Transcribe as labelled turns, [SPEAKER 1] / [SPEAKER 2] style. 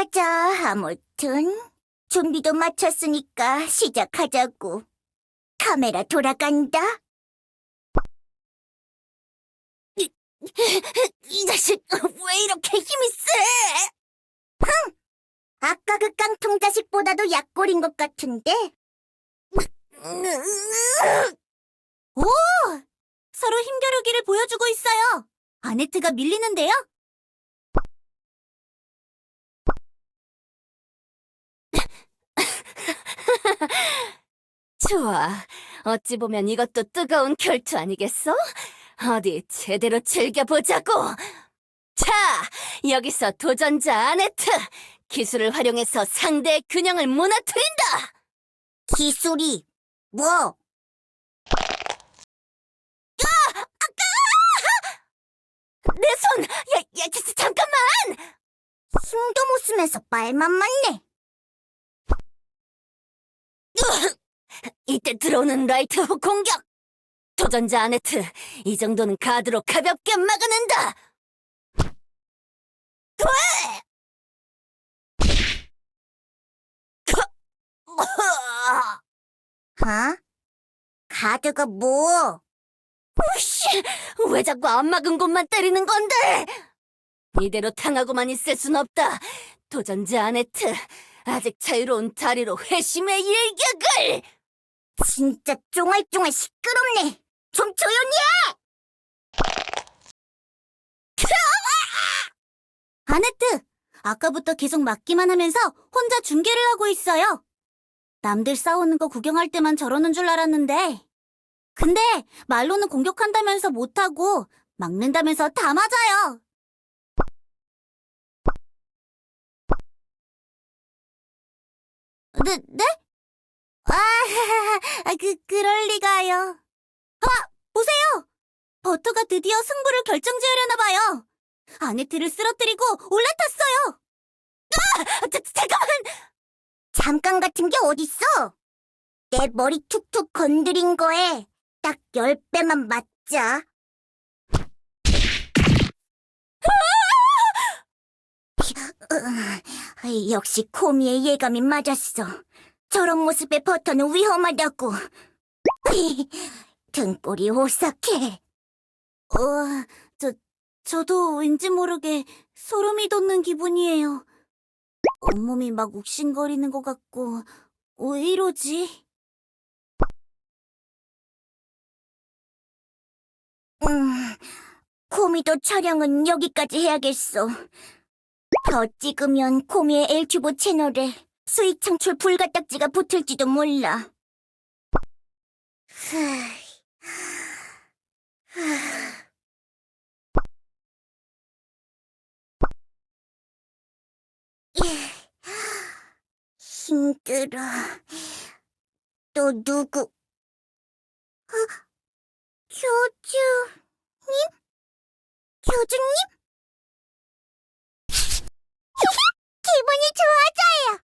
[SPEAKER 1] 맞아. 아무튼 준비도 마쳤으니까 시작하자고. 카메라 돌아간다. 이, 이 자식 왜 이렇게 힘이 세? 흥! 아까 그 깡통 자식보다도 약골인 것 같은데. 오! 서로 힘겨루기를 보여주고 있어요. 아네트가 밀리는데요?
[SPEAKER 2] 좋아. 어찌 보면 이것도 뜨거운 결투 아니겠어? 어디 제대로 즐겨보자고. 자, 여기서 도전자 아네트. 기술을 활용해서 상대의 균형을 무너뜨린다.
[SPEAKER 1] 기술이 뭐?
[SPEAKER 2] 내 손! 야, 야, 자, 잠깐만!
[SPEAKER 1] 힘도 못 쓰면서 말만 많네.
[SPEAKER 2] 이때 들어오는 라이트 후 공격! 도전자 아네트, 이 정도는 가드로 가볍게 막아낸다!
[SPEAKER 1] 어? 가드가 뭐?
[SPEAKER 2] 씨, 왜 자꾸 안 막은 곳만 때리는 건데? 이대로 당하고만 있을 순 없다. 도전자 아네트, 아직 자유로운 다리로 회심의 일격을!
[SPEAKER 1] 진짜 쫑알쫑알 시끄럽네. 좀 조용히 해! 아네트, 아까부터 계속 막기만 하면서 혼자 중계를 하고 있어요. 남들 싸우는 거 구경할 때만 저러는 줄 알았는데. 근데 말로는 공격한다면서 못하고 막는다면서 다 맞아요. 네, 네? 아, 그, 그럴 리가요. 아, 보세요! 버터가 드디어 승부를 결정지으려나 봐요. 아네트를 쓰러뜨리고 올라탔어요. 아, 자, 잠깐만! 잠깐 같은 게 어딨어? 내 머리 툭툭 건드린 거에 딱 열 배만 맞자. 으, 역시 코미의 예감이 맞았어. 저런 모습의 버터는 위험하다고. 등골이 오싹해. 어, 저, 저도 왠지 모르게 소름이 돋는 기분이에요. 온몸이 막 욱신거리는 것 같고, 왜 이러지? 음, 코미도 촬영은 여기까지 해야겠어. 더 찍으면 코미의 엘튜브 채널에 수익 창출 불가딱지가 붙을지도 몰라. 힘들어. 또 누구? 어? 교주님? 교주님? 기분이 좋아져요.